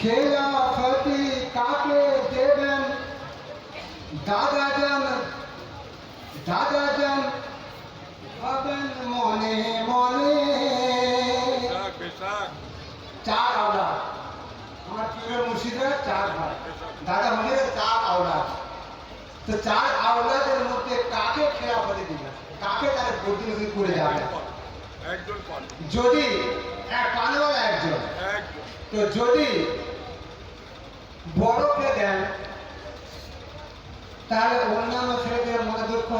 খেলাফতি কাকে দেবেন? দাদা যান দাদা যান হবেন মনে মনে চার আওলাদ আমার প্রিয় মুর্শিদের চার ভাই। দাদা মুর্শিদের চার আওলাদ তো চার আওলাদের মধ্যে কাকে খেলাফতি দিবেন? কাকে তার প্রতিনিধি করে পান যদি এক পানওয়ালা একজন। একজন। তো যদি বড়কে দেন, তাহলে অন্যান্য ছেলেদের মনে দুঃখ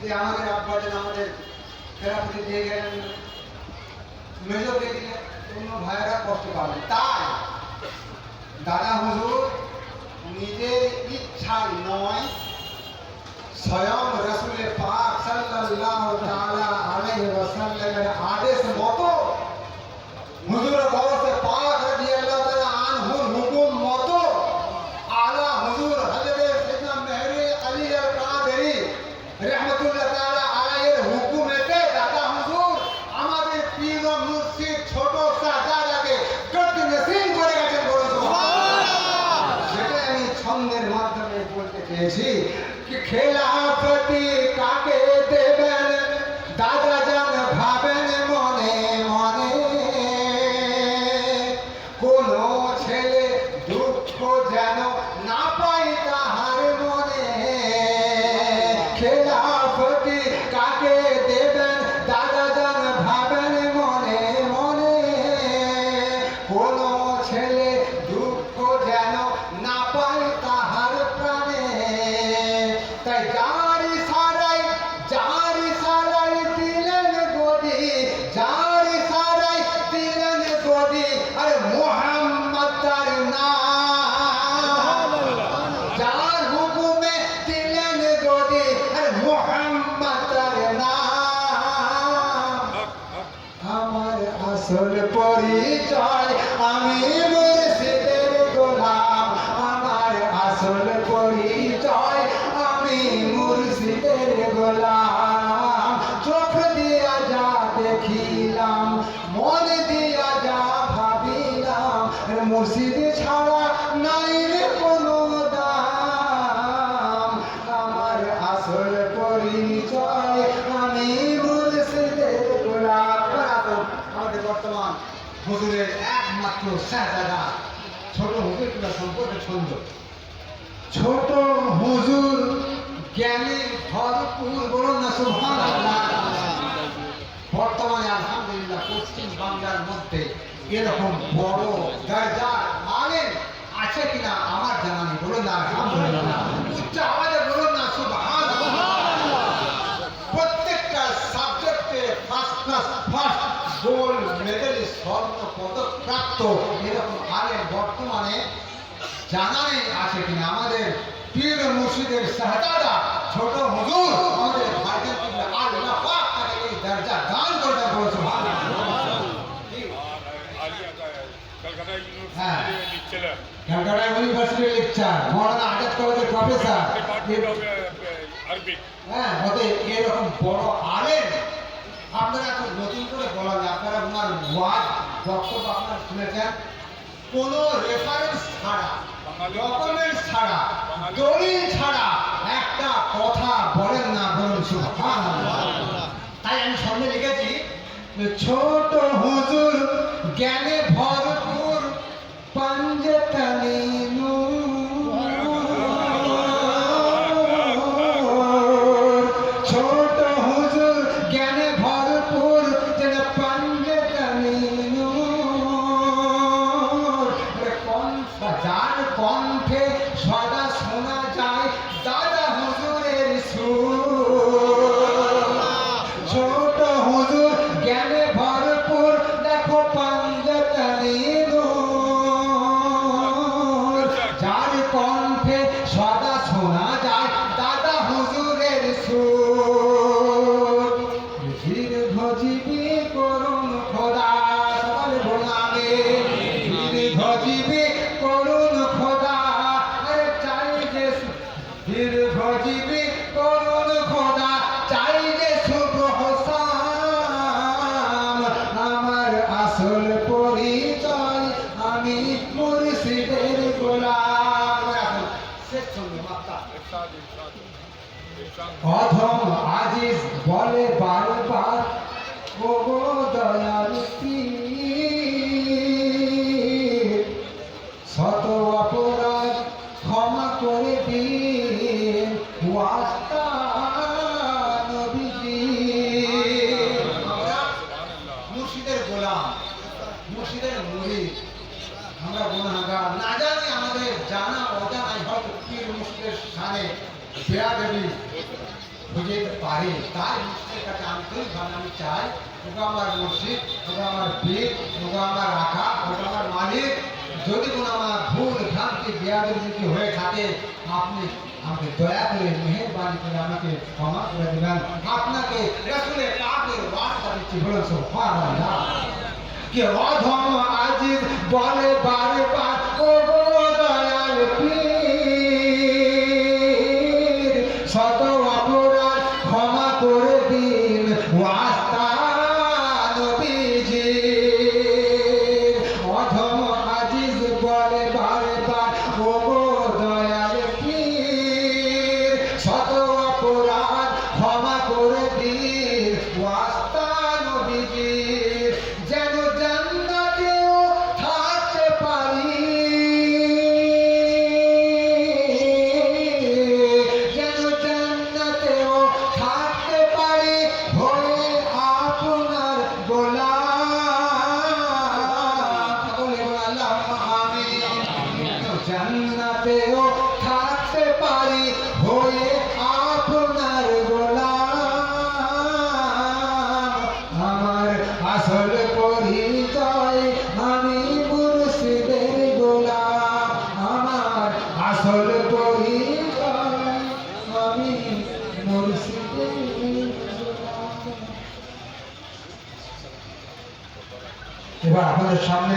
যে আমাদের আব্বা যেন আমাদের থেরাপিতে দিয়ে গেলেন। মেজোকে দিলে অন্য ভাইয়েরা কষ্ট পাবে। তাই দাদা হুজুর নিজের ইচ্ছায় নয়, স্বয়ং রসুলের পাক সাল্লাল্লাহু তাআলা আলাইহি আদেশ মতো হুজুর গৌসে বলতে চেয়েছি কি খেলাফতি কাকে দেবেন পরিচয় আমি মুর্শিদের গোলাম, আমার আসল পরিচয়। আমি মুর্শিদের গোলাম, চোখ দিয়া যা দেখিলাম, মন দিয়া যা ভাবিলাম, মুর্শিদ ছাড়া নাই রে কোনো দাম। আমার আসল পরিচয়, আমি মুর্শিদের গোলাম। আমাদের বর্তমান হুজুরের একমাত্র শাহজাদা ছোট হুজুর কিংবা সম্পর্কে ছন্দ। ছোট হুজুর জ্ঞানে ভরপুর বলুন না, সুবহানাল্লাহ। বর্তমানে আলহামদুলিল্লাহ পশ্চিম বাংলার মধ্যে এরকম বড় দরজার আলেম আছে কিনা আমার জানা নেই। বলুন না, আলহামদুলিল্লাহ। আওয়াজে বলুন না, সুবহানাল্লাহ। প্রত্যেকটা সাবজেক্টে ফার্স্ট ক্লাস গোল্ড মেডেল স্বর্ণ পদক প্রাপ্ত এরকম আলেম বর্তমানে জানা নেই আছে কিনা? আমাদের পীর মুর্শিদের শাহজাদা ছোট হুজুর আমাদের ভাইদের কিংবা আল্লাহ পাক তাকে এই দরজা দান করতে বলছে। আর আলিয়া কলকাতা হ্যাঁ। ক্যালকাটা ইউনিভার্সিটির লেকচার মৌলানা আজাদ কলেজের প্রফেসর। আরবিক হ্যাঁ ওদের এরকম বড় আলেম আপনারা তো নতুন করে বলা আপনারা ওনার ওয়াজ বক্তব্য আপনারা শুনেছেন কোনো রেফারেন্স ছাড়া ডকুমেন্টস ছাড়া দলিল ছাড়া একটা কথা বলেন না বলুন তাই আমি সামনে লিখেছি যে ছোট আমি মুর্শিদের গোলাম। অধম আজিজ বলে বারবার, ওগো দয়াল শত অপরাধ ক্ষমা করে দিন। ওয়াস্তা মুর্শিদের গোলাম, মুর্শিদের মুড়ি। আমরা গুণাগার না জানি আমাদের জানা অজানাই হয়তো পীর মুর্শিদের সানে বেয়াদবি বুঝে পারে। তাই মুর্শিদের কাছে আন্তরিকভাবে আমি চাই ওগো আমার মুর্শিদ ওগো আমার পীর ওগো আমার রাখা ওগো আমার মালিক, যদি কোনো আমার ভুল ভ্রান্তি, বেয়াদবি যদি হয়ে থাকে, আপনি আমাকে দয়া করে, মেহেরবানি করে আমাকে ক্ষমা করে দেবেন। আপনাকে রসুলের পাকের বার্তা দিচ্ছি বলুন সুবহানাল্লাহ। কে অধম আজিজ বারে বার ও দয়াল পীর ক্ষমা করে দিন। এবার আপনাদের সামনে